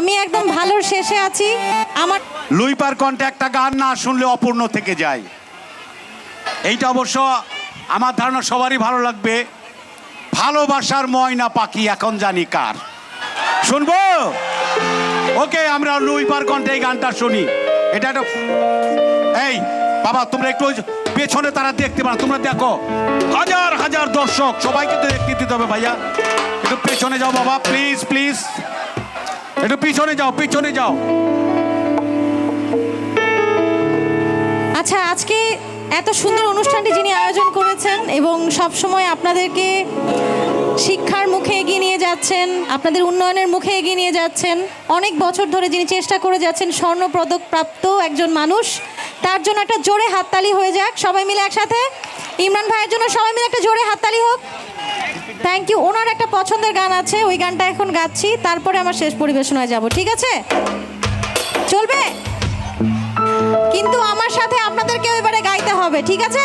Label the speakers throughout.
Speaker 1: আমি একদম ভালোর শেষে আছি। আমার
Speaker 2: লুইপার কণ্ঠে একটা গান না শুনলে অপূর্ণ থেকে যায়। এইটা অবশ্য আমার ধারণা সবারই ভালো লাগবে। ভালোবাসার ময়না পাখি এখন জানি কার। শুনব? ওকে, আমরা লুইপার কণ্ঠে এই গানটা শুনি। এটা একটা এই, বাবা, তোমরা একটু পেছনে তারা দেখতে পারো, তোমরা দেখো। হাজার হাজার দর্শক, সবাইকে তো দেখতে দিতে হবে ভাইয়া। একটু পেছনে যাও বাবা প্লিজ প্লিজ একটু পিছনে যাও পিছনে যাও।
Speaker 1: আচ্ছা আজকে এত সুন্দর অনুষ্ঠানটি যিনি আয়োজন করেছেন এবং সব সময় আপনাদেরকে শিক্ষার মুখে এগিয়ে নিয়ে যাচ্ছেন, আপনাদের উন্নয়নের মুখে এগিয়ে নিয়ে যাচ্ছেন, অনেক বছর ধরে যিনি চেষ্টা করে যাচ্ছেন স্বর্ণ পদক প্রাপ্ত একজন মানুষ তার জন্য একটা জোরে হাততালি হয়ে যাক। সবাই মিলে একসাথে। ইমরান ভাইয়ের জন্য সবাই মিলে একটা জোরে হাততালি হোক। থ্যাংক ইউ ওনার একটা পছন্দের গান আছে, ওই গানটা এখন গাচ্ছি। তারপরে আমার শেষ পরিবেশনায় যাব, ঠিক আছে? চলবে? কিন্তু আমার সাথে আপনাদেরকেও এবারে গাইতে হবে, ঠিক আছে?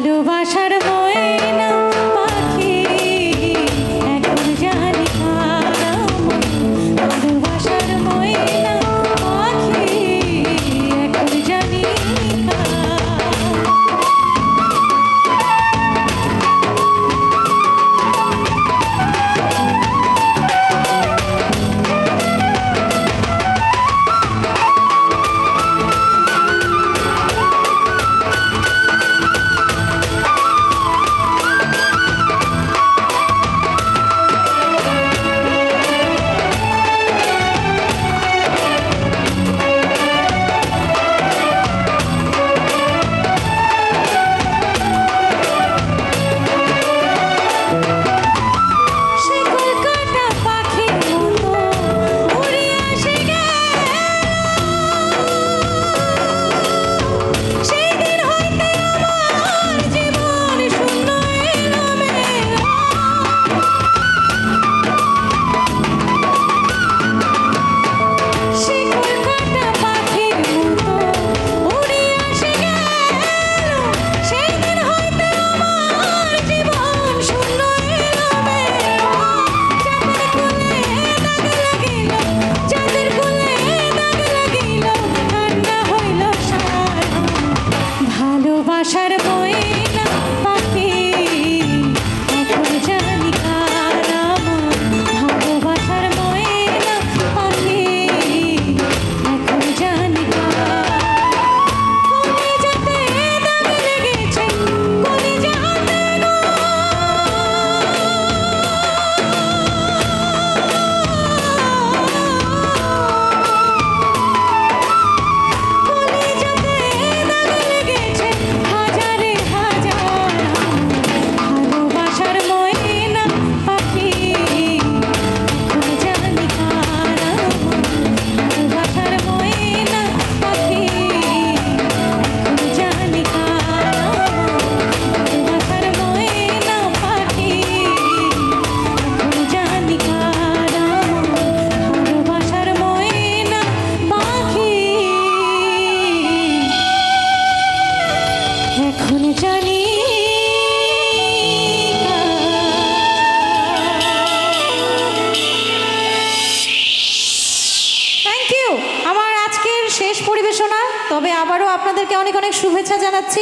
Speaker 1: ভালোবাসার ময়না তবে আবারও আপনাদেরকে অনেক অনেক শুভেচ্ছা জানাচ্ছি।